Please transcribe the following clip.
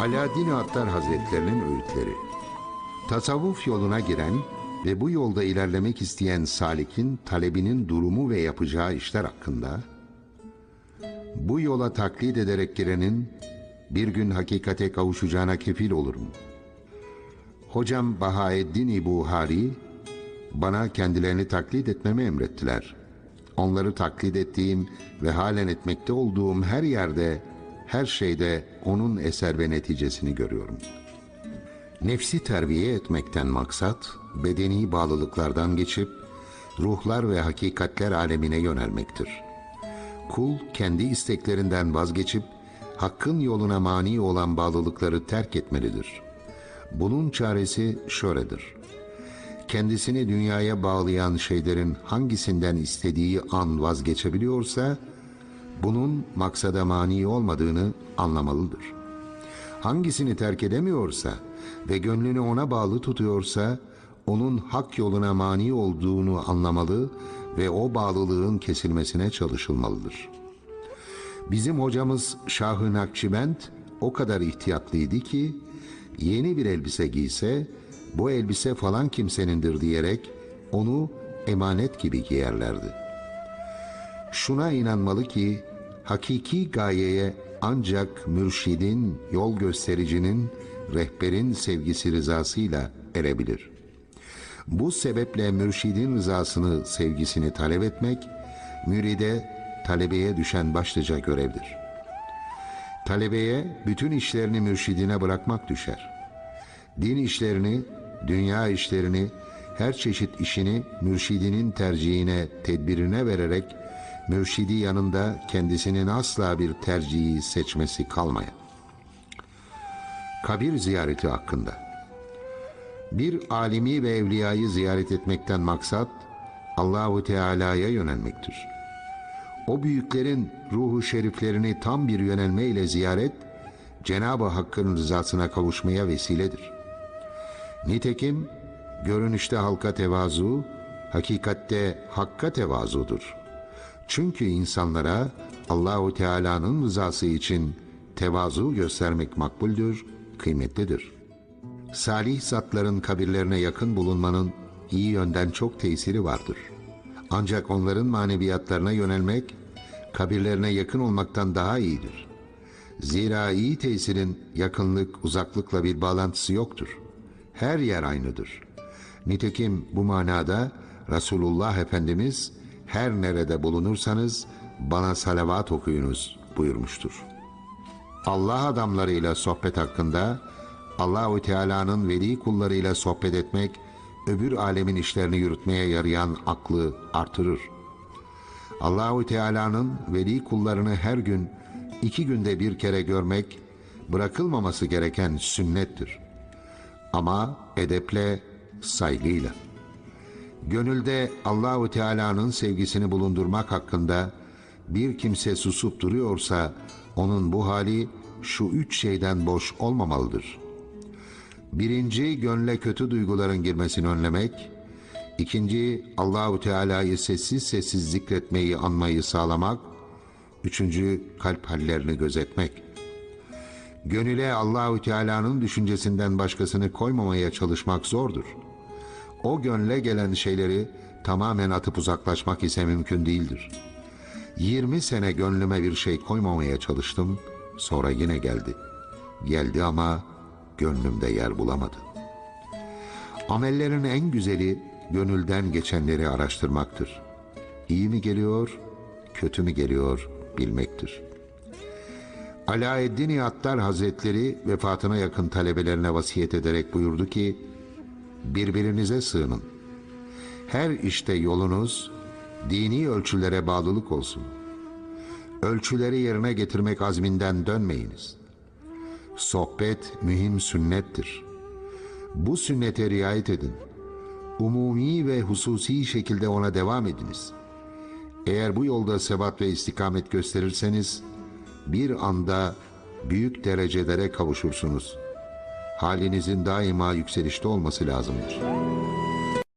Alaaddin Attar Hazretlerinin öğütleri. Tasavvuf yoluna giren ve bu yolda ilerlemek isteyen salikin talebinin durumu ve yapacağı işler hakkında, bu yola taklit ederek girenin bir gün hakikate kavuşacağına kefil olurum. Hocam Bahaeddin İbuhari bana kendilerini taklit etmemi emrettiler. Onları taklit ettiğim ve halen etmekte olduğum her yerde, her şeyde onun eser ve neticesini görüyorum. Nefsi terbiye etmekten maksat, bedeni bağlılıklardan geçip, ruhlar ve hakikatler alemine yönelmektir. Kul kendi isteklerinden vazgeçip, hakkın yoluna mani olan bağlılıkları terk etmelidir. Bunun çaresi şöyledir kendisini dünyaya bağlayan şeylerin hangisinden istediği an vazgeçebiliyorsa, bunun maksada mani olmadığını anlamalıdır. Hangisini terk edemiyorsa ve gönlünü ona bağlı tutuyorsa, onun hak yoluna mani olduğunu anlamalı ve o bağlılığın kesilmesine çalışılmalıdır. Bizim hocamız Şah-ı Nakşibend o kadar ihtiyatlıydı ki, yeni bir elbise giyse, bu elbise falan kimsenindir diyerek onu emanet gibi giyerlerdi. Şuna inanmalı ki hakiki gayeye ancak mürşidin, yol göstericinin, rehberin sevgisi rızasıyla erebilir. Bu sebeple mürşidin rızasını, sevgisini talep etmek, müride, talebeye düşen başlıca görevdir. Talebeye bütün işlerini mürşidine bırakmak düşer. Din işlerini dünya işlerini, her çeşit işini mürşidinin tercihine, tedbirine vererek mürşidi yanında kendisinin asla bir tercihi seçmesi kalmaya. Kabir ziyareti hakkında. Bir alimi ve evliyayı ziyaret etmekten maksat Allahu Teala'ya yönelmektir. O büyüklerin ruhu şeriflerini tam bir yönelme ile ziyaret Cenab-ı Hakk'ın rızasına kavuşmaya vesiledir.'' Nitekim görünüşte halka tevazu, hakikatte hakka tevazudur. Çünkü insanlara Allahu Teala'nın rızası için tevazu göstermek makbuldür, kıymetlidir. Salih zatların kabirlerine yakın bulunmanın iyi yönden çok tesiri vardır. Ancak onların maneviyatlarına yönelmek, kabirlerine yakın olmaktan daha iyidir. Zira iyi tesirin yakınlık, uzaklıkla bir bağlantısı yoktur.'' her yer aynıdır. Nitekim bu manada Resulullah Efendimiz her nerede bulunursanız bana salavat okuyunuz buyurmuştur. Allah adamlarıyla sohbet hakkında Allahü Teala'nın veli kullarıyla sohbet etmek öbür alemin işlerini yürütmeye yarayan aklı artırır. Allahü Teala'nın veli kullarını her gün iki günde bir kere görmek bırakılmaması gereken sünnettir.'' ama edeple, saygıyla. Gönülde Allahu Teala'nın sevgisini bulundurmak hakkında bir kimse susup duruyorsa onun bu hali şu üç şeyden boş olmamalıdır. Birinci gönle kötü duyguların girmesini önlemek, ikinci Allahu Teala'yı sessiz sessiz zikretmeyi anmayı sağlamak, üçüncü kalp hallerini gözetmek.'' Gönüle Allahü Teala'nın düşüncesinden başkasını koymamaya çalışmak zordur. O gönle gelen şeyleri tamamen atıp uzaklaşmak ise mümkün değildir. 20 sene gönlüme bir şey koymamaya çalıştım, sonra yine geldi. Geldi ama gönlümde yer bulamadı. Amellerin en güzeli gönülden geçenleri araştırmaktır. İyi mi geliyor, kötü mü geliyor bilmektir.'' Alaeddin Attar Hazretleri vefatına yakın talebelerine vasiyet ederek buyurdu ki, birbirinize sığının. Her işte yolunuz dini ölçülere bağlılık olsun. Ölçüleri yerine getirmek azminden dönmeyiniz. Sohbet mühim sünnettir. Bu sünnete riayet edin. Umumi ve hususi şekilde ona devam ediniz. Eğer bu yolda sebat ve istikamet gösterirseniz, bir anda büyük derecelere kavuşursunuz. Halinizin daima yükselişte olması lazımdır.''